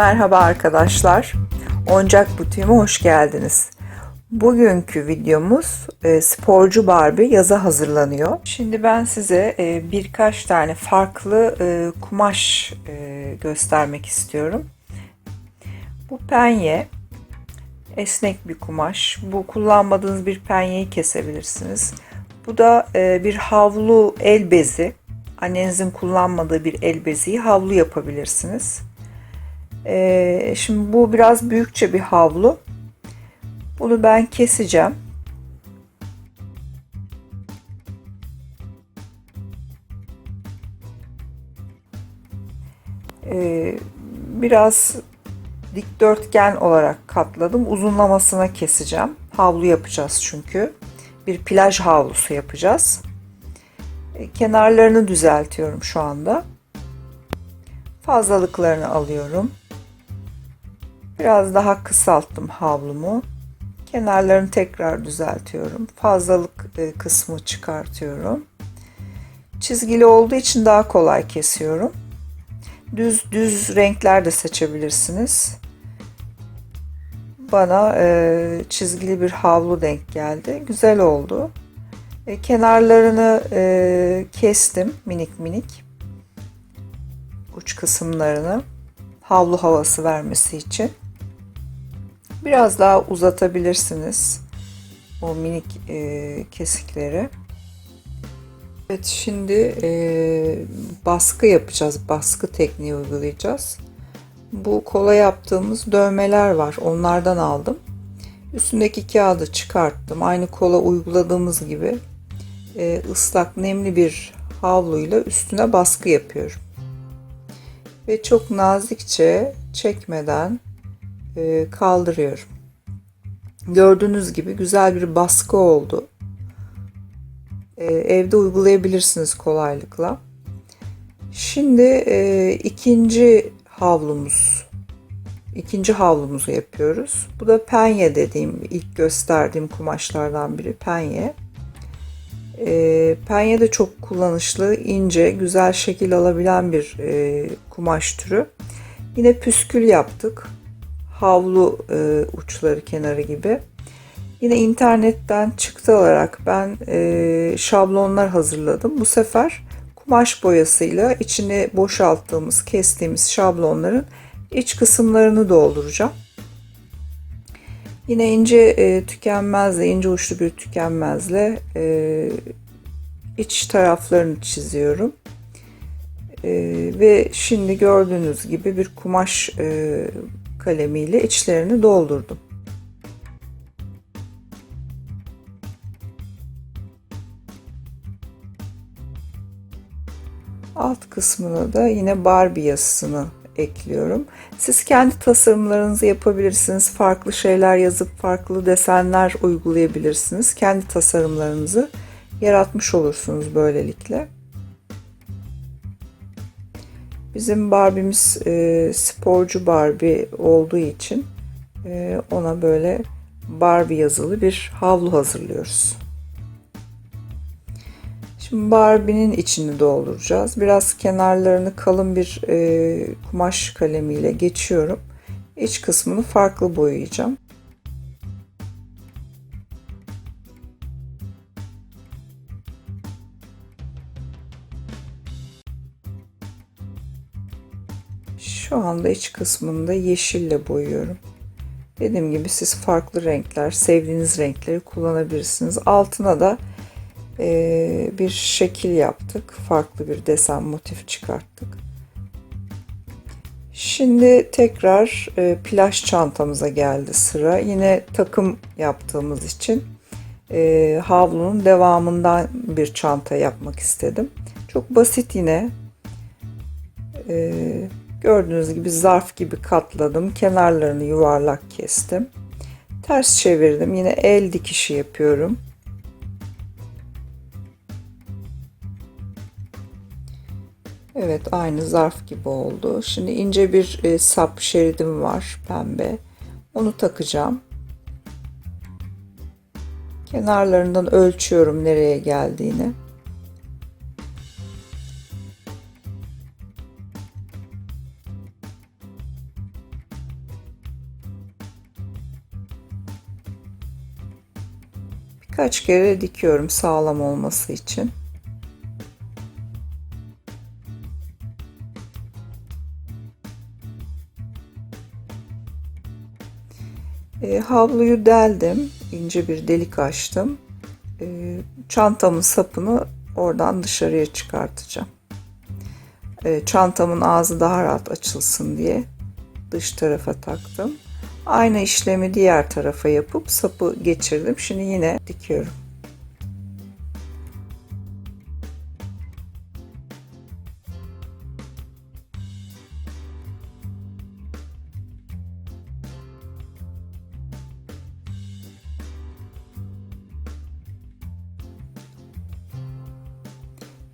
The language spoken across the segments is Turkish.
Merhaba arkadaşlar. Oyuncak butiğime hoş geldiniz. Bugünkü videomuz e, sporcu Barbie yaza hazırlanıyor. Şimdi ben size e, birkaç tane farklı e, kumaş e, göstermek istiyorum. Bu penye esnek bir kumaş. Bu kullanmadığınız bir penyeyi kesebilirsiniz. Bu da e, bir havlu el bezi. Annenizin kullanmadığı bir el beziyi havlu yapabilirsiniz. E, şimdi bu biraz büyükçe bir havlu. Bunu ben keseceğim. E, biraz dikdörtgen olarak katladım. Uzunlamasına keseceğim. Havlu yapacağız çünkü. Bir plaj havlusu yapacağız. E, kenarlarını düzeltiyorum şu anda. Fazlalıklarını alıyorum. Biraz daha kısalttım havlumu. Kenarlarını tekrar düzeltiyorum. Fazlalık e, kısmı çıkartıyorum. Çizgili olduğu için daha kolay kesiyorum. Düz düz renkler de seçebilirsiniz. Bana e, çizgili bir havlu denk geldi. Güzel oldu. E, kenarlarını e, kestim minik minik. Uç kısımlarını havlu havası vermesi için. Biraz daha uzatabilirsiniz o minik e, kesikleri. Evet şimdi e, baskı yapacağız. Baskı tekniği uygulayacağız. Bu kola yaptığımız dövmeler var. Onlardan aldım. Üstündeki kağıdı çıkarttım. Aynı kola uyguladığımız gibi e, ıslak nemli bir havluyla üstüne baskı yapıyorum. Ve çok nazikçe çekmeden kaldırıyorum. Gördüğünüz gibi güzel bir baskı oldu. E, evde uygulayabilirsiniz kolaylıkla. Şimdi e, ikinci havlumuz, ikinci havlumuzu yapıyoruz. Bu da penye dediğim, ilk gösterdiğim kumaşlardan biri penye. E, penye de çok kullanışlı, ince, güzel şekil alabilen bir e, kumaş türü. Yine püskül yaptık. Havlu e, uçları kenarı gibi. Yine internetten çıktı olarak ben e, şablonlar hazırladım. Bu sefer kumaş boyasıyla içini boşalttığımız, kestiğimiz şablonların iç kısımlarını dolduracağım. Yine ince e, tükenmezle, ince uçlu bir tükenmezle e, iç taraflarını çiziyorum. E, ve şimdi gördüğünüz gibi bir kumaş e, kalemiyle içlerini doldurdum. Alt kısmına da yine Barbie yazısını ekliyorum. Siz kendi tasarımlarınızı yapabilirsiniz. Farklı şeyler yazıp farklı desenler uygulayabilirsiniz. Kendi tasarımlarınızı yaratmış olursunuz böylelikle. Bizim Barbie'miz e, sporcu Barbie olduğu için e, ona böyle Barbie yazılı bir havlu hazırlıyoruz. Şimdi Barbie'nin içini dolduracağız. Biraz kenarlarını kalın bir e, kumaş kalemiyle geçiyorum. İç kısmını farklı boyayacağım. Şu anda iç kısmını yeşille boyuyorum. Dediğim gibi siz farklı renkler, sevdiğiniz renkleri kullanabilirsiniz. Altına da e, bir şekil yaptık. Farklı bir desen motif çıkarttık. Şimdi tekrar e, plaj çantamıza geldi sıra. Yine takım yaptığımız için e, havlunun devamından bir çanta yapmak istedim. Çok basit yine. E, gördüğünüz gibi zarf gibi katladım. Kenarlarını yuvarlak kestim. Ters çevirdim. Yine el dikişi yapıyorum. Evet aynı zarf gibi oldu. Şimdi ince bir e, sap şeridim var pembe. Onu takacağım. Kenarlarından ölçüyorum nereye geldiğini. Birkaç kere dikiyorum sağlam olması için. E, havluyu deldim. ince bir delik açtım. E, çantamın sapını oradan dışarıya çıkartacağım. E, çantamın ağzı daha rahat açılsın diye dış tarafa taktım. Aynı işlemi diğer tarafa yapıp sapı geçirdim. Şimdi yine dikiyorum.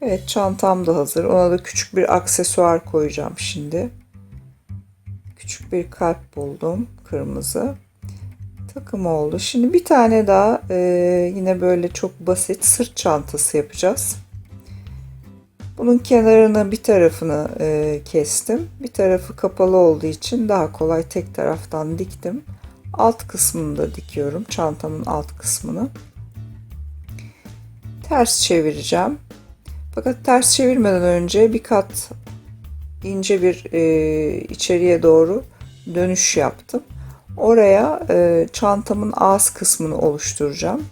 Evet çantam da hazır. Ona da küçük bir aksesuar koyacağım şimdi. Bir kalp buldum. Kırmızı. Takım oldu. Şimdi bir tane daha e, yine böyle çok basit sırt çantası yapacağız. Bunun kenarını bir tarafını e, kestim. Bir tarafı kapalı olduğu için daha kolay tek taraftan diktim. Alt kısmını da dikiyorum. Çantamın alt kısmını. Ters çevireceğim. Fakat ters çevirmeden önce bir kat ince bir e, içeriye doğru dönüş yaptım. Oraya e, çantamın ağız kısmını oluşturacağım.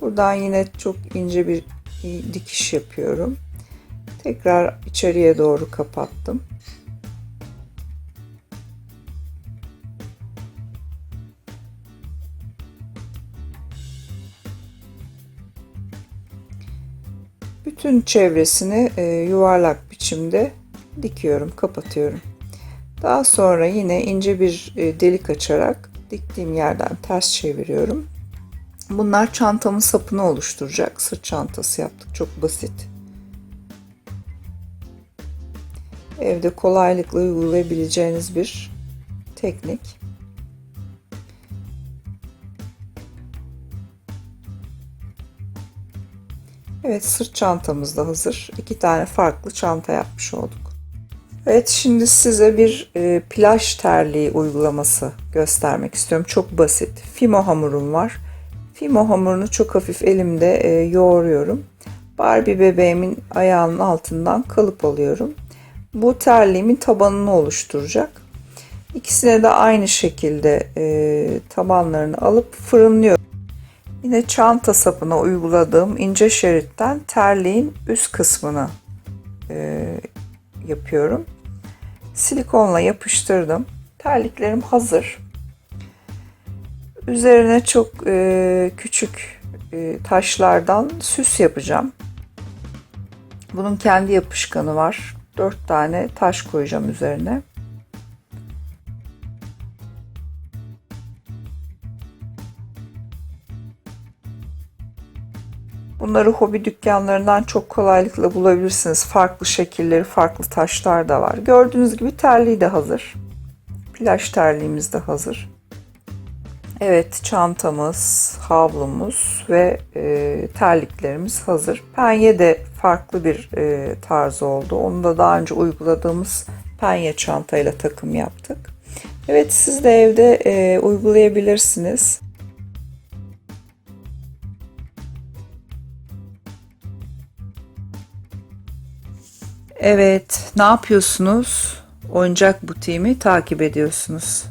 Buradan yine çok ince bir dikiş yapıyorum. Tekrar içeriye doğru kapattım. Bütün çevresini e, yuvarlak biçimde dikiyorum, kapatıyorum. Daha sonra yine ince bir e, delik açarak diktiğim yerden ters çeviriyorum. Bunlar çantamın sapını oluşturacak. Sırt çantası yaptık. Çok basit. Evde kolaylıkla uygulayabileceğiniz bir teknik. Evet sırt çantamız da hazır. İki tane farklı çanta yapmış olduk. Evet şimdi size bir e, plaj terliği uygulaması göstermek istiyorum. Çok basit. Fimo hamurum var. Fimo hamurunu çok hafif elimde e, yoğuruyorum. Barbie bebeğimin ayağının altından kalıp alıyorum. Bu terliğimin tabanını oluşturacak. İkisine de aynı şekilde e, tabanlarını alıp fırınlıyorum. Yine çanta sapına uyguladığım ince şeritten terliğin üst kısmını e, yapıyorum. Silikonla yapıştırdım. Terliklerim hazır. Üzerine çok e, küçük e, taşlardan süs yapacağım. Bunun kendi yapışkanı var. 4 tane taş koyacağım üzerine. Bunları hobi dükkanlarından çok kolaylıkla bulabilirsiniz. Farklı şekilleri, farklı taşlar da var. Gördüğünüz gibi terliği de hazır. Plaj terliğimiz de hazır. Evet çantamız, havlumuz ve e, terliklerimiz hazır. Penye de farklı bir e, tarz oldu. Onu da daha önce uyguladığımız penye çantayla takım yaptık. Evet siz de evde e, uygulayabilirsiniz. Evet, ne yapıyorsunuz? Oyuncak butiğimi takip ediyorsunuz.